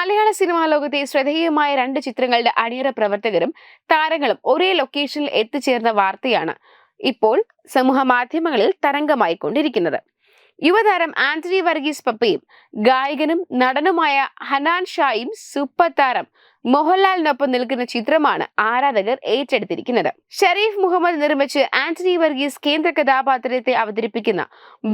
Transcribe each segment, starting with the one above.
മലയാള cinema ലോകത്തെ ശ്രദ്ധേയമായ രണ്ട് ചിത്രങ്ങളുടെ അണിയറ പ്രവർത്തകരും താരങ്ങളും ഒരേ ലൊക്കേഷനിൽ എത്തിച്ചേർന്ന വാർത്തയാണ് ഇപ്പോൾ സമൂഹ മാധ്യമങ്ങളിൽ തരംഗമായിക്കൊണ്ടിരിക്കുന്നത്. യുവതാരം ആന്റണി വർഗീസ് പപ്പയും ഗായകനും നടനുമായ ഹനാൻ ഷായും സൂപ്പർ താരം മോഹൻലാലിനൊപ്പം നിൽക്കുന്ന ചിത്രമാണ് ആരാധകർ ഏറ്റെടുത്തിരിക്കുന്നത്. ഷരീഫ് മുഹമ്മദ് നിർമ്മിച്ച് ആന്റണി വർഗീസ് കേന്ദ്ര കഥാപാത്രത്തെ അവതരിപ്പിക്കുന്ന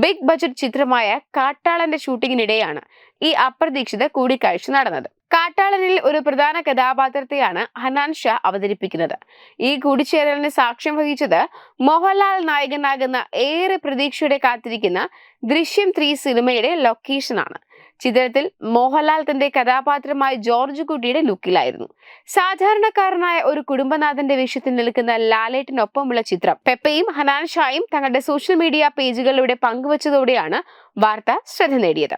ബിഗ് ബജറ്റ് ചിത്രമായ കാട്ടാളന്റെ ഷൂട്ടിങ്ങിനിടെയാണ് ഈ അപ്രതീക്ഷിത കൂടിക്കാഴ്ച നടന്നത്. കാട്ടാളനിൽ ഒരു പ്രധാന കഥാപാത്രത്തെയാണ് ഹനാൻ ഷാ അവതരിപ്പിക്കുന്നത്. ഈ കൂടിച്ചേരലിന് സാക്ഷ്യം വഹിച്ചത് മോഹൻലാൽ നായകനാകുന്ന ഏറെ പ്രതീക്ഷയോടെ കാത്തിരിക്കുന്ന ദൃശ്യം ത്രീ സിനിമയുടെ ലൊക്കേഷനാണ് ചിത്രത്തിൽ മോഹൻലാൽ തന്റെ കഥാപാത്രമായ ജോർജ് കുട്ടിയുടെ ലുക്കിലായിരുന്നു. സാധാരണക്കാരനായ ഒരു കുടുംബനാഥന്റെ വേഷത്തിൽ നിൽക്കുന്ന ലാലേട്ടിനൊപ്പമുള്ള ചിത്രം. പെപ്പയും ഹനാൻ ഷായും തങ്ങളുടെ സോഷ്യൽ മീഡിയ പേജുകളിലൂടെ പങ്കുവച്ചതോടെയാണ് വാർത്ത ശ്രദ്ധ നേടിയത്.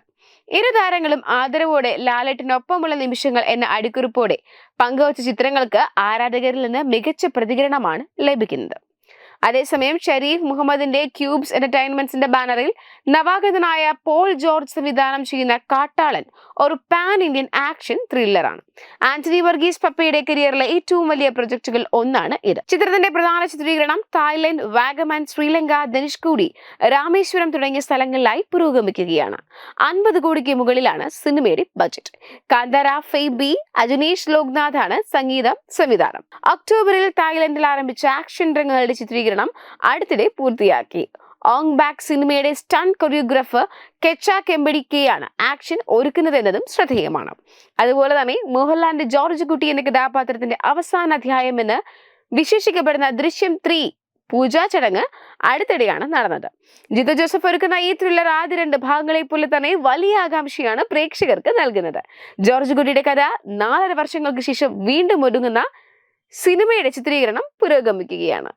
ഇരു താരങ്ങളും ആദരവോടെ ലാലേട്ടിനൊപ്പമുള്ള നിമിഷങ്ങൾ എന്ന അടിക്കുറിപ്പോടെ പങ്കുവച്ച ചിത്രങ്ങൾക്ക് ആരാധകരിൽ നിന്ന് മികച്ച പ്രതികരണമാണ് ലഭിക്കുന്നത്. അതേസമയം ഷരീഫ് മുഹമ്മദിന്റെ ക്യൂബ്സ് എന്റർടൈൻമെന്റ്സിന്റെ ബാനറിൽ നവാഗതനായ പോൾ ജോർജ് സംവിധാനം ചെയ്യുന്ന കാട്ടാളൻ ഒരു പാൻ ഇന്ത്യൻ ആക്ഷൻ ത്രില്ലറാണ്. ആന്റണി വർഗീസ് പപ്പയുടെ കരിയറിലെ ഏറ്റവും വലിയ പ്രൊജക്ടുകൾ ഒന്നാണ് ഇത്. ചിത്രത്തിന്റെ പ്രധാന ചിത്രീകരണം തായ്ലൻഡ് വാഗമാൻ ശ്രീലങ്ക ധനുഷ്കൂടി രാമേശ്വരം തുടങ്ങിയ സ്ഥലങ്ങളിലായി പുരോഗമിക്കുകയാണ്. അൻപത് കോടിക്ക് മുകളിലാണ് സിനിമയുടെ ബജറ്റ്. കാന്താര ഫെയ്ബി അജനീഷ് ലോക്നാഥാണ് സംഗീതം സംവിധാനം. ഒക്ടോബറിൽ തായ്ലൻഡിൽ ആരംഭിച്ച ആക്ഷൻ രംഗങ്ങളുടെ ചിത്രീകരണം അടുത്തിടെ പൂർത്തിയാക്കി. ഓങ് ബാക്ക് സിനിമയുടെ സ്റ്റൺ കൊറിയോഗ്രാഫർ കെച്ച കെമ്പടിക്കെയാണ് ആക്ഷൻ ഒരുക്കുന്നത് എന്നതും ശ്രദ്ധേയമാണ്. അതുപോലെ തന്നെ മോഹൻലാലിന്റെ ജോർജ് കുട്ടി എന്ന കഥാപാത്രത്തിന്റെ അവസാന അധ്യായം എന്ന് വിശേഷിക്കപ്പെടുന്ന ദൃശ്യം ത്രീ പൂജാ ചടങ്ങ് അടുത്തിടെയാണ് നടന്നത്. ജിത ജോസഫ് ഒരുക്കുന്ന ഈ ത്രില്ലർ ആദ്യ രണ്ട് ഭാഗങ്ങളെ പോലെ തന്നെ വലിയ ആകാംക്ഷയാണ് പ്രേക്ഷകർക്ക് നൽകുന്നത്. ജോർജ് കുട്ടിയുടെ കഥ നാലര വർഷങ്ങൾക്ക് ശേഷം വീണ്ടും ഒരുങ്ങുന്ന സിനിമയുടെ ചിത്രീകരണം പുരോഗമിക്കുകയാണ്.